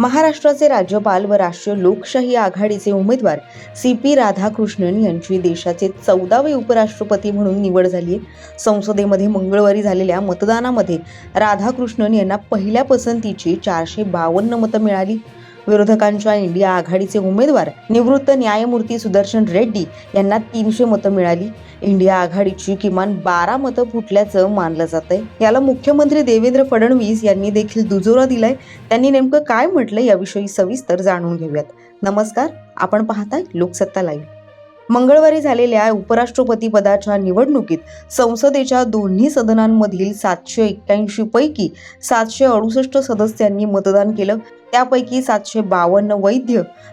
महाराष्ट्राचे राज्यपाल व राष्ट्रीय लोकशाही आघाडीचे उमेदवार सी पी राधाकृष्णन यांची देशाचे चौदावे उपराष्ट्रपती म्हणून निवड झाली आहे. संसदेमध्ये मंगळवारी झालेल्या मतदानामध्ये राधाकृष्णन यांना पहिल्या पसंतीची चारशे बावन्न मतं मिळाली. विरोधकांच्या इंडिया आघाडीचे उमेदवार निवृत्त न्यायमूर्ती सुदर्शन रेड्डी यांना तीनशे मतं मिळाली. इंडिया आघाडीची किमान बारा मतं फुटल्याचं मानलं जात आहे याला मुख्यमंत्री देवेंद्र फडणवीस यांनी देखील दुजोरा दिलाय. त्यांनी नेमकं काय म्हटलं याविषयी सविस्तर जाणून घेऊयात. नमस्कार आपण पाहताय लोकसत्ता लाईव्ह. मंगळवारी झालेल्या उपराष्ट्रपती पदाच्या निवडणुकीत संसदेच्या दोन्ही सदनांमधील सातशे एक्क्याऐंशी पैकी सातशे अडुसष्ट सदस्यांनी मतदान केलं. त्यापैकी सातशे बावन्न वैध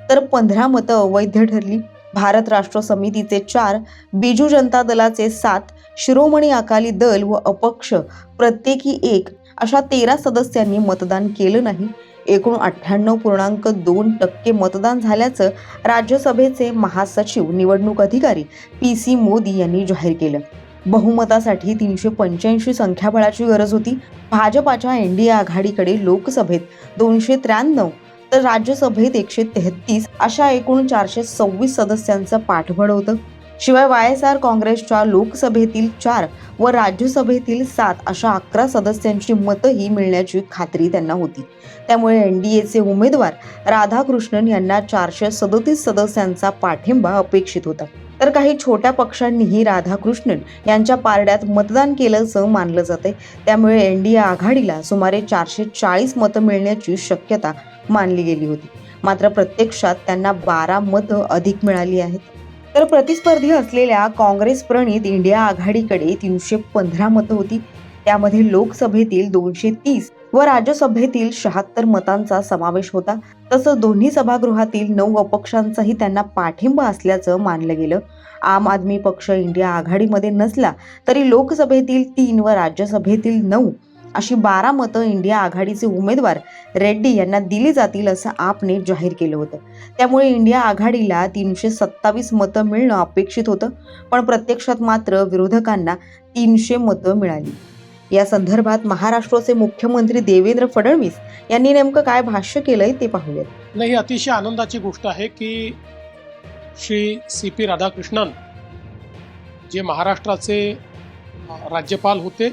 तर पंधरा मतं अवैध ठरली. भारत राष्ट्र समितीचे चार बिजू जनता दलाचे सात शिरोमणी अकाली दल व अपक्ष प्रत्येकी एक अशा तेरा सदस्यांनी मतदान केलं नाही. एकूण अठ्ठ्याण्णव पूर्णांक दोन टक्के मतदान झाल्याचं राज्यसभेचे महासचिव निवडणूक अधिकारी पी सी मोदी यांनी जाहीर केलं. बहुमतासाठी तीनशे पंच्याऐंशी संख्याबळाची गरज होती. भाजपाच्या एन डी ए आघाडीकडे लोकसभेत दोनशे त्र्याण्णव तर राज्यसभेत एकशे तेहतीस अशा एकूण चारशे सव्वीस सदस्यांचं पाठबळ होतं. शिवाय वाय एस आर काँग्रेसच्या लोकसभेतील चार व राज्यसभेतील सात अशा अकरा सदस्यांची मतंही मिळण्याची खात्री त्यांना होती. त्यामुळे एन डी एचे उमेदवार राधाकृष्णन यांना चारशे सदोतीस सदस्यांचा पाठिंबा अपेक्षित होता. तर काही छोट्या पक्षांनीही राधाकृष्णन यांच्या पारड्यात मतदान केल्याचं मानलं जाते त्यामुळे एन डी ए आघाडीला सुमारे चारशे चाळीस मतं मिळण्याची शक्यता मानली गेली होती. मात्र प्रत्यक्षात त्यांना बारा मतं अधिक मिळाली आहेत. तर प्रतिस्पर्धी असलेल्या काँग्रेस प्रणित इंडिया आघाडीकडे तीनशे पंधरा मतं होती. त्यामध्ये लोकसभेतील दोनशे तीस व राज्यसभेतील शहात्तर मतांचा समावेश होता. तसंच दोन्ही सभागृहातील नऊ अपक्षांचाही त्यांना पाठिंबा असल्याचं मानलं गेलं. आम आदमी पक्ष इंडिया आघाडीमध्ये नसला तरी लोकसभेतील तीन व राज्यसभेतील नऊ अशी बारा मतं इंडिया आघाडीचे उमेदवार रेड्डी यांना दिली जातील असं आपने जाहीर केलं होतं. त्यामुळे इंडिया आघाडीला तीनशे सत्तावीस मतं मिळणं अपेक्षित होतं पण प्रत्यक्षात मात्र विरोधकांना तीनशे मतं मिळाली. या संदर्भात महाराष्ट्राचे मुख्यमंत्री देवेंद्र फडणवीस यांनी नेमकं काय भाष्य केलंय ते पाहूयात. नाही ही अतिशय आनंदाची गोष्ट आहे की श्री सी पी राधाकृष्णन जे महाराष्ट्राचे राज्यपाल होते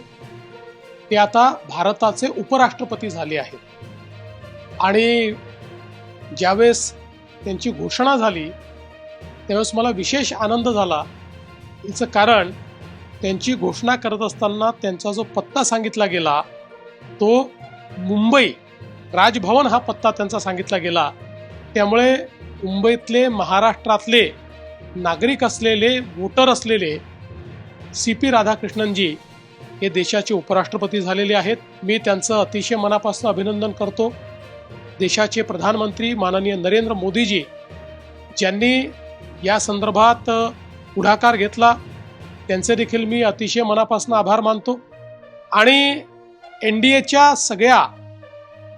ते आता भारताचे उपराष्ट्रपती झाले आहेत. आणि ज्यावेळेस त्यांची घोषणा झाली त्यावेळेस मला विशेष आनंद झाला. याचं कारण त्यांची घोषणा करत असताना त्यांचा जो पत्ता सांगितला गेला तो मुंबई राजभवन हा पत्ता त्यांचा सांगितला गेला. त्यामुळे मुंबईतले महाराष्ट्रातले नागरिक असलेले वोटर असलेले सी पी राधाकृष्णनजी हे देशाचे उपराष्ट्रपती झालेले आहेत. मी त्यांचं अतिशय मनापासून अभिनंदन करतो. देशाचे प्रधानमंत्री माननीय नरेंद्र मोदीजी ज्यांनी या संदर्भात पुढाकार घेतला त्यांचे देखील मी अतिशय मनापासून आभार मानतो. आणि एन डी एच्या सगळ्या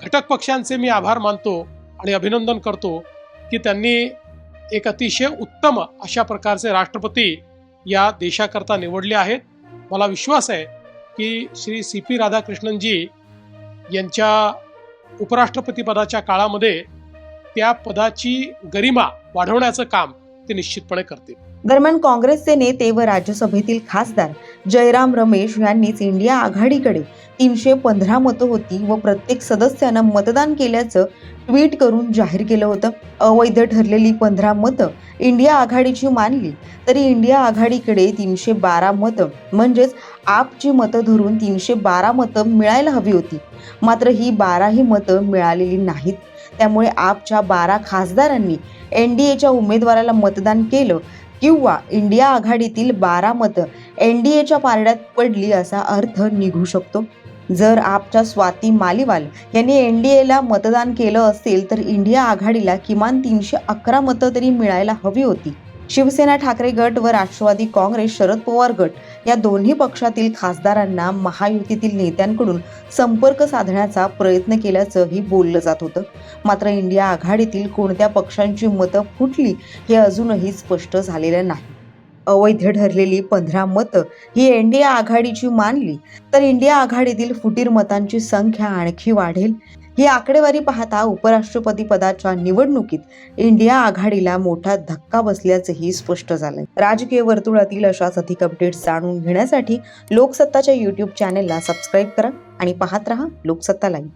घटक पक्षांचे मी आभार मानतो आणि अभिनंदन करतो की त्यांनी एक अतिशय उत्तम अशा प्रकारचे राष्ट्रपती या देशाकरता निवडले आहेत. मला विश्वास आहे की श्री सी पी राधाकृष्णनजी यांच्या उपराष्ट्रपतीपदाच्या काळामध्ये त्या पदाची गरिमा वाढवण्याचं काम ते निश्चितपणे करतील. दरम्यान काँग्रेसचे नेते व राज्यसभेतील खासदार जयराम रमेश यांनीच इंडिया आघाडीकडे तीनशे पंधरा मतं होती व प्रत्येक सदस्यानं मतदान केल्याचं ट्विट करून जाहीर केलं होतं. अवैध ठरलेली पंधरा मतं इंडिया आघाडीची मानली तरी इंडिया आघाडीकडे तीनशे बारा मतं म्हणजेच आपची मतं धरून तीनशे बारा मतं मिळायला हवी होती. मात्र ही बाराही मतं मिळालेली नाहीत. त्यामुळे आपच्या बारा खासदारांनी एन डी एच्या उमेदवाराला मतदान केलं किंवा इंडिया आघाडीतील बारा मतं एन डी एच्या पारड्यात पडली असा अर्थ निघू शकतो. जर आपच्या स्वाती मालिवाल यांनी एन डी एला मतदान केलं असेल तर इंडिया आघाडीला किमान तीनशे अकरा मतं तरी मिळायला हवी होती. शिवसेना ठाकरे गट व राष्ट्रवादी काँग्रेस शरद पवार गट या दोन्ही पक्षातील खासदारांना महायुतीतील नेत्यांकडून संपर्क साधण्याचा प्रयत्न केल्याचंही बोललं जात होतं. मात्र इंडिया आघाडीतील कोणत्या पक्षांची मतं फुटली हे अजूनही स्पष्ट झालेलं नाही. अवैध ठरलेली पंधरा मतं ही इंडिया आघाडीची मानली तर इंडिया आघाडीतील फुटीर मतांची संख्या आणखी वाढेल. ही आकडेवारी पाहता उपराष्ट्रपती पदाच्या निवडणुकीत इंडिया आघाडीला मोठा धक्का बसल्याचंही स्पष्ट झालंय. राजकीय वर्तुळातील अशाच अधिक अपडेट्स जाणून घेण्यासाठी लोकसत्ताच्या यूट्यूब चॅनेलला सबस्क्राईब करा आणि पाहत रहा लोकसत्ता लाईव्ह